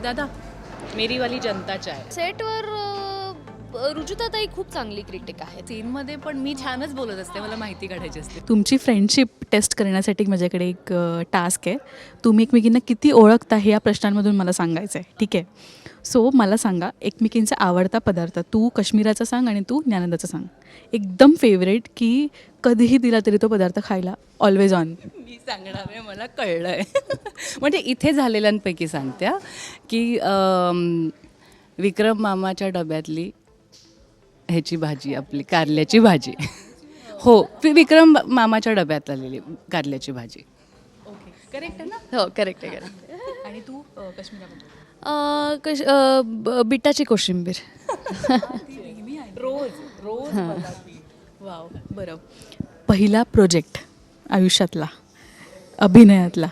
दादा मेरी वाली जनता चाय. सेटवर रुजुताताई खूप चांगली क्रिटिक आहे सीनमध्ये पण मी छानच बोलत असते मला माहिती काढायची असते. तुमची फ्रेंडशिप टेस्ट करण्यासाठी माझ्याकडे एक टास्क आहे. तुम्ही एकमेकींना किती ओळखता हे या प्रश्नांमधून मला सांगायचं आहे ठीक आहे? सो मला सांगा एकमेकींचा आवडता पदार्थ तू काश्मीराचा सांग आणि तू ज्ञानंदाचा सांग. एकदम फेवरेट की कधीही दिला तरी तो पदार्थ खायला ऑलवेज ऑन मी सांगणार आहे मला कळलं आहे म्हणजे इथे झालेल्यांपैकी सांगते हा, की विक्रम मामाच्या डब्यातली ह्याची भाजी आपली कारल्याची भाजी. हो विक्रम मामाच्या डब्यात आलेली कारल्याची भाजी. ओके करेक्ट आहे ना? हो करेक्ट आहे करेक्ट आणि तू काश्मीराबद्दल कश बिटाची कोशिंबीर. रोज रोज वाव बरं. पहिला प्रोजेक्ट आयुष्यातला अभिनयातला.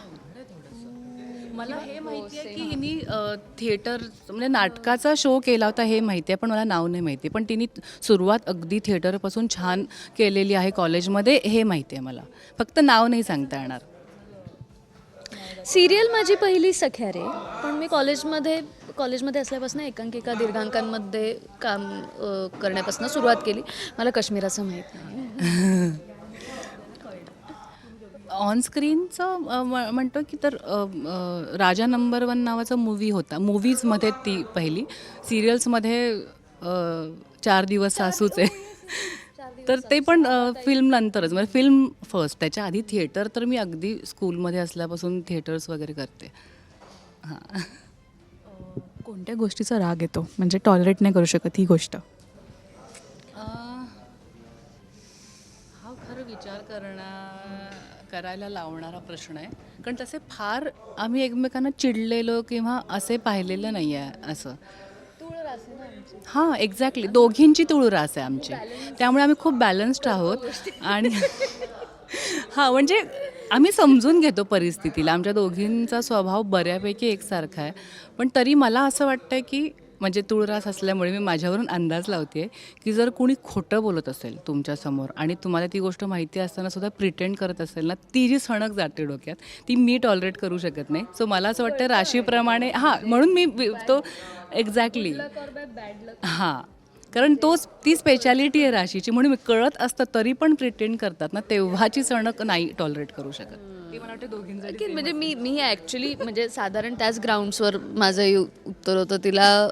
थिएटर म्हणजे नाटकाचा शो केला होता हे माहिती आहे पण मला नाव नाही माहिती. पण तिने सुरुवात अगदी थिएटरपासून छान केलेली आहे कॉलेजमध्ये हे माहिती आहे मला. फक्त नाव नाही सांगता येणार. सिरियल माझी पहिली सख्या रे पण मी कॉलेजमध्ये कॉलेजमध्ये असल्यापासून एकांकिका दीर्घांकांमध्ये काम करण्यापासून सुरुवात केली. मला काश्मीराचं माहीत नाही. ऑन स्क्रीनचं अ, म- म्हणतो की तर राजा नंबर वन नावाचा मूवी होता. मूवीजमध्ये ती पहिली. सिरियल्समध्ये चार दिवस सासूचे तर ते पण फिल्म नंतरच. म्हणजे फिल्म फर्स्ट त्याच्या आधी थिएटर तर मी अगदी स्कूलमध्ये असल्यापासून थिएटर्स वगैरे करते. हां. कोणत्या गोष्टीचा राग येतो? म्हणजे टॉलरेट नाही करू शकत ही गोष्ट. विचार करणं करायला लावणारा प्रश्न आहे. कारण तसे फार आम्ही एकमेकांना चिडलेलो किंवा असे पाहिलेलं नाही आहे असं. हां एक्झॅक्टली दोघींची तुळू रास आहे आमची. त्यामुळे आम्ही खूप बॅलन्स्ड आहोत. आणि हां म्हणजे आम्ही समजून घेतो परिस्थितीला. आमच्या दोघींचा स्वभाव बऱ्यापैकी एकसारखा आहे. पण तरी मला असं वाटतं की म्हणजे तुळरास असल्यामुळे मी माझ्यावरून अंदाज लावते की जर कोणी खोटं बोलत असेल तुमच्यासमोर आणि तुम्हाला ती गोष्ट माहिती असताना सुद्धा प्रिटेंड करत असेल ना ती जी सणक जाते डोक्यात ती मी टॉलरेट करू शकत नाही. सो मला असं वाटतं राशीप्रमाणे हां म्हणून मी तो एक्झॅक्टली हां. कारण तोच ती स्पेशालिटी आहे राशीची म्हणून मी कळत असतं तरी पण प्रिटेंड करतात ना तेव्हाची सणक नाही टॉलरेट करू शकत. ती मला वाटतं दोघींसाठी की म्हणजे मी मी ॲक्च्युली म्हणजे साधारण त्याच ग्राउंड्सवर माझं उत्तर होतं. तिला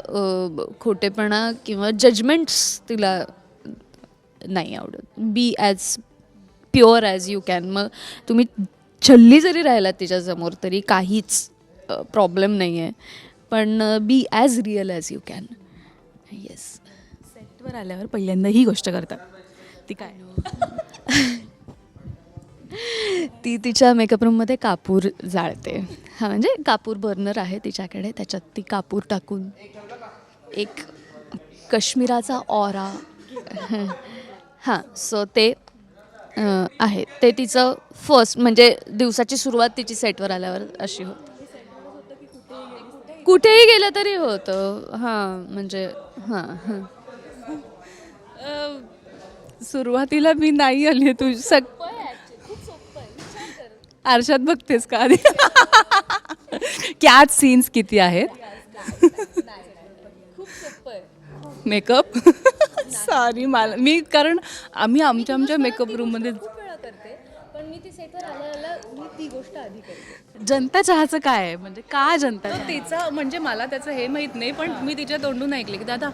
खोटेपणा किंवा जजमेंट्स तिला नाही आवडत. Be as pure as you can मग तुम्ही छल्ली जरी राहिलात तिच्यासमोर तरी काहीच प्रॉब्लेम नाही आहे पण be as real as you can yes स्टेजवर आल्यावर पहिल्यांदा ही गोष्ट करतात. ती काय? ती तिच्या मेकअप रूममध्ये कापूर जाळते. हा म्हणजे कापूर बर्नर आहे तिच्याकडे. त्याच्यात ती कापूर टाकून एक कश्मीराचा ऑरा हां सो ते आहे. ते तिचं फर्स्ट म्हणजे दिवसाची सुरुवात तिची सेटवर आल्यावर अशी होती. कुठेही गेलं तरी होतं. हां म्हणजे हां हां. सुरुवातीला मी नाही आली तू सग आरशात बघतेस का आधी? कॅच सीन्स किती आहेत? मेकअप सॉरी मला मी कारण आम्ही आमच्या आमच्या मेकअप रूममध्ये पण मी ती सेटवर आल्या मी ती गोष्ट आधी करते. जनता चहाचं काय आहे? म्हणजे का जनता तिचं म्हणजे मला त्याचं हे माहीत नाही पण मी तिच्या तोंडून ऐकले की दादा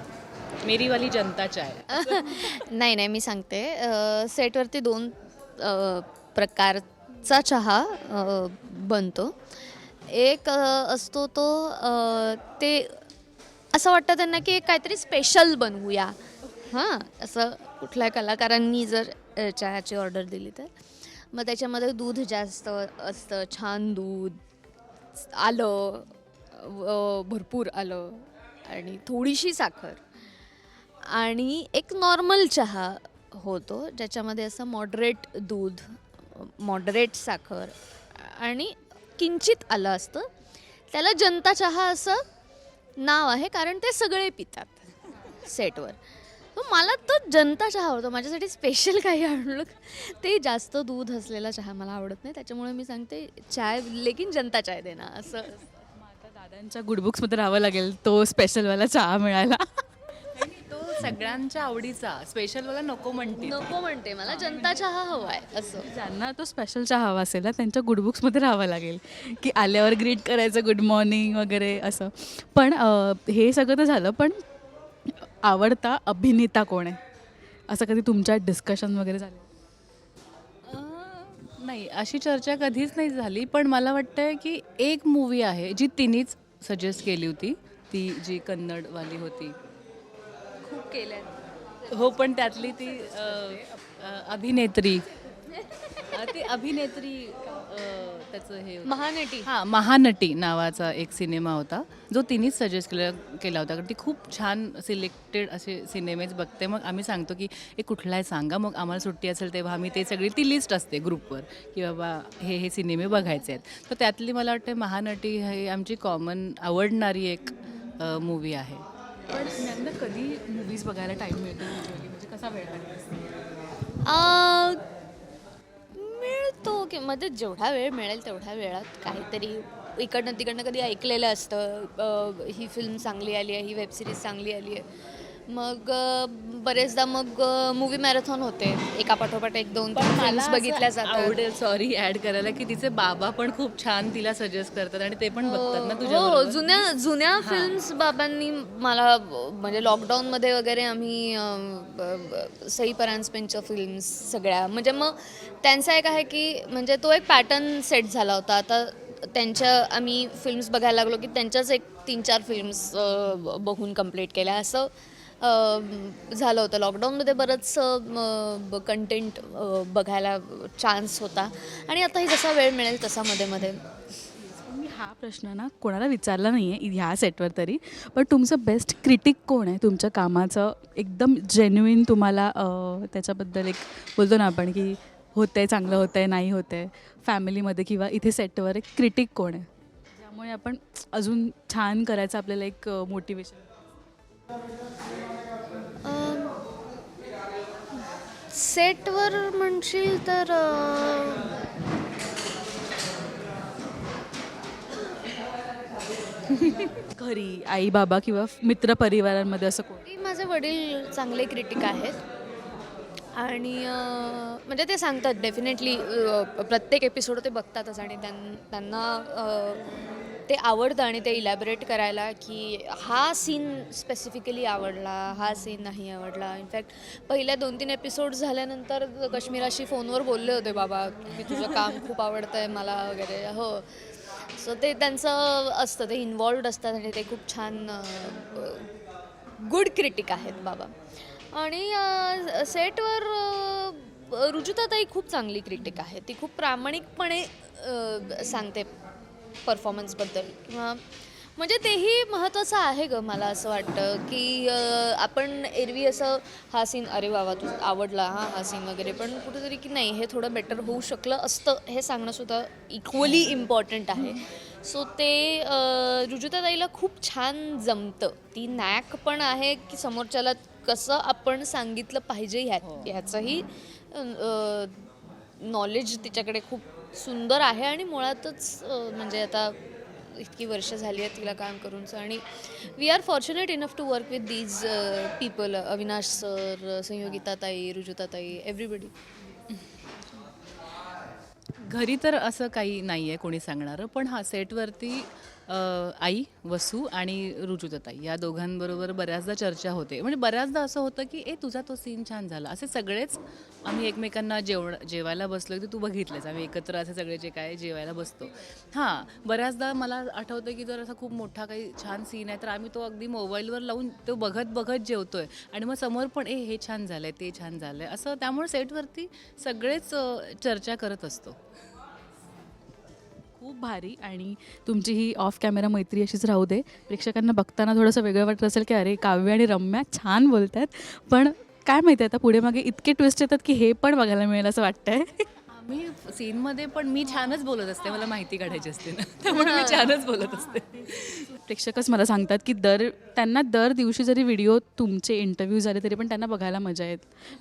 मेरी वाली जनता चाय. नाही नाही मी सांगते. अ, सेटवरती दोन अ, प्रकारचा चहा अ, बनतो. एक अ, असतो तो अ, ते असं वाटतं त्यांना की काहीतरी स्पेशल बनवूया. हां असं कुठल्या कलाकारांनी जर अ, चहाची ऑर्डर दिली तर. मग त्याच्यामध्ये दूध जास्त असतं छान दूध आलं अ, भरपूर आलं आणि थोडीशी साखर. आणि एक नॉर्मल चहा होतो ज्याच्यामध्ये असं मॉडरेट दूध मॉडरेट साखर आणि किंचित आलं असतं. त्याला जनता चहा असं नाव आहे कारण ते सगळे पितात सेटवर मला तो जनता चहा आवडतो. माझ्यासाठी स्पेशल काही आणलं. ते जास्त दूध असलेला चहा मला आवडत नाही. त्याच्यामुळे मी सांगते चाय लेकिन जनता चाय देना असं. दादांच्या गुडबुक्समध्ये राहावं लागेल तो स्पेशलवाला चहा मिळायला. सगळ्यांच्या आवडीचा स्पेशल वाला नको म्हणते नको म्हणते मला जनता चहा हवाय असं. ज्यांना तो स्पेशल चहा हवा असेल ना त्यांच्या गुडबुक्समध्ये राहावं लागेल. की आल्यावर ग्रीट करायचं गुड मॉर्निंग वगैरे असं. पण अं, हे सगळं तर झालं पण आवडता अभिनेता कोण आहे? असं कधी तुमच्या डिस्कशन वगैरे झालं? अं, नाही अशी चर्चा कधीच नाही झाली पण मला वाटतंय की एक मूवी आहे जी तिनेच सजेस्ट केली होती. ती जी कन्नडवाली होती. खूप केलंय. हो पण त्यातली ती अं, अं, अभिनेत्री. अं, ती अभिनेत्री अं, त्याचं हे होतं. महानटी. हां महानटी नावाचा एक सिनेमा होता. जो तिनेच सजेस्ट केला केला होता. कारण ती खूप छान सिलेक्टेड असे सिनेमेच बघते. मग आम्ही सांगतो की हे कुठला आहे सांगा. मग आम्हाला सुट्टी असेल तेव्हा आम्ही ते सगळी ती लिस्ट असते ग्रुपवर की बाबा हे हे सिनेमे बघायचे आहेत. तर त्यातली मला वाटते महानटी ही आमची कॉमन आवडणारी एक मूवी आहे. पण यांना कधी मूवीज बघायला टाईम मिळतो म्हणजे, म्हणजे कसा वेळ मिळतो की मध्ये जेवढा वेळ मिळेल तेवढ्या वेळात काहीतरी इकडनं तिकडनं कधी ऐकलेलं असतं. ही फिल्म चांगली आली आहे ही वेबसिरीज चांगली आली आहे. मग बरेचदा मग मूवी मॅरेथॉन होते. एका पाठोपाठ एक दोन तीन फिल्म्स बघितल्या जातात. आवडेल सॉरी ॲड करायला की तिचे बाबा पण खूप छान तिला सजेस्ट करतात आणि ते पण बघतात ना हो तुझ्या जुन्या जुन्या फिल्म्स बाबांनी मला म्हणजे लॉकडाऊनमध्ये वगैरे आम्ही अ, ब- ब- सई परांजपेंच्या फिल्म्स सगळ्या म्हणजे मग त्यांचा एक आहे की म्हणजे तो एक पॅटर्न सेट झाला होता. आता त्यांच्या आम्ही फिल्म्स बघायला लागलो की त्यांच्याच एक तीन चार फिल्म्स बघून कंप्लीट केल्या. असं झालं होतं लॉकडाऊनमध्ये बरंचसं कंटेंट बघायला चान्स होता. आणि आताही जसा वेळ मिळेल तसा मध्ये मध्ये. मी हा प्रश्न ना कोणाला विचारला नाही आहे ह्या सेटवर तरी. पण तुमचं बेस्ट क्रिटिक कोण आहे? तुमच्या कामाचं एकदम जेन्युईन तुम्हाला त्याच्याबद्दल एक बोलतो ना आपण की होतं आहे चांगलं होतं आहे नाही होतं आहे फॅमिलीमध्ये किंवा इथे सेटवर एक क्रिटिक कोण आहे? त्यामुळे आपण अजून छान करायचं आपल्याला एक मोटिवेशन सेटवर म्हणशील तर घरी आई बाबा किंवा मित्रपरिवारांमध्ये असं कोण? माझे वडील चांगले क्रिटिक आहेत. आणि म्हणजे ते सांगतात डेफिनेटली प्रत्येक एपिसोड ते बघतातच आणि त्यां त्यांना ते आवडतं आणि ते इलॅबरेट करायला की हा सीन स्पेसिफिकली आवडला हा सीन नाही आवडला. इनफॅक्ट पहिल्या दोन तीन एपिसोड झाल्यानंतर कश्मीराशी फोनवर बोलले होते बाबा की तुझं काम खूप आवडतं आहे मला वगैरे. हो. सो ते त्यांचं असतं ते इन्वॉल्ड असतात आणि ते खूप छान गुड क्रिटिक आहेत बाबा. आणि सेटवर रुजुताताई खूप चांगली क्रिटिक आहे. ती खूप प्रामाणिकपणे सांगते. परफॉर्मन्सबद्दल किंवा म्हणजे तेही महत्त्वाचं आहे ग मला असं वाटतं की आपण एरवी असं हा सीन अरे बाबा तू आवडला हा हा सीन वगैरे पण कुठेतरी की नाही हे थोडं बेटर होऊ शकलं असतं हे सांगणंसुद्धा इक्वली इम्पॉर्टंट आहे. सो ते अ, रुजुताताईला खूप छान जमतं. ती नॅक पण आहे की समोरच्याला कसं आपण सांगितलं पाहिजे ह्या ह्याचंही नॉलेज तिच्याकडे खूप सुंदर आहे आणि मुळातच म्हणजे आता इतकी वर्ष झाली आहेत तिला काम करूनचं आणि we are fortunate enough to work with these people Avinash sir संयोगिताताई रुजुताताई एव्हरीबडी घरी तर असं काही नाही आहे कोणी सांगणारं पण हा सेटवरती आई वसू आणि रुजुताताई या दोघांबरोबर बऱ्याचदा चर्चा होते. म्हणजे बऱ्याचदा असं होतं की ए तुझा तो सीन छान झाला. असे सगळेच आम्ही एकमेकांना जेवण जेवायला बसलो की तू बघितलंच आम्ही एकत्र असे सगळे जे काय जेवायला बसतो. हां बऱ्याचदा मला आठवतं की जर असा खूप मोठा काही छान सीन आहे तर आम्ही तो अगदी मोबाईलवर लावून तो बघत बघत जेवतो आहे आणि मग समोर पण ए हे छान झालं आहे ते छान झालं आहे असं त्यामुळे सेटवरती सगळेच चर्चा करत असतो. खूप भारी आणि तुमची ही ऑफ कॅमेरा मैत्री अशीच राहू दे. प्रेक्षकांना बघताना थोडंसं वेगळं वाटत असेल की अरे काव्य आणि रम्या छान बोलत आहेत पण काय माहिती आता पुढे मागे इतके ट्विस्ट येतात की हे पण बघायला मिळेल असं वाटतंय. आम्ही सीनमध्ये पण मी छानच बोलत असते. मला माहिती काढायची असते ना. त्यामुळे मी छानच बोलत असते. प्रेक्षकच मला सांगतात की दर त्यांना दर दिवशी जरी व्हिडिओ तुमचे इंटरव्ह्यू झाले तरी पण त्यांना बघायला मजा येत.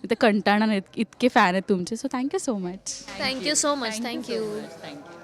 ते कंटाळणार नाहीत. इतके फॅन आहेत तुमचे. So thank you so much thank you so much thank you thank you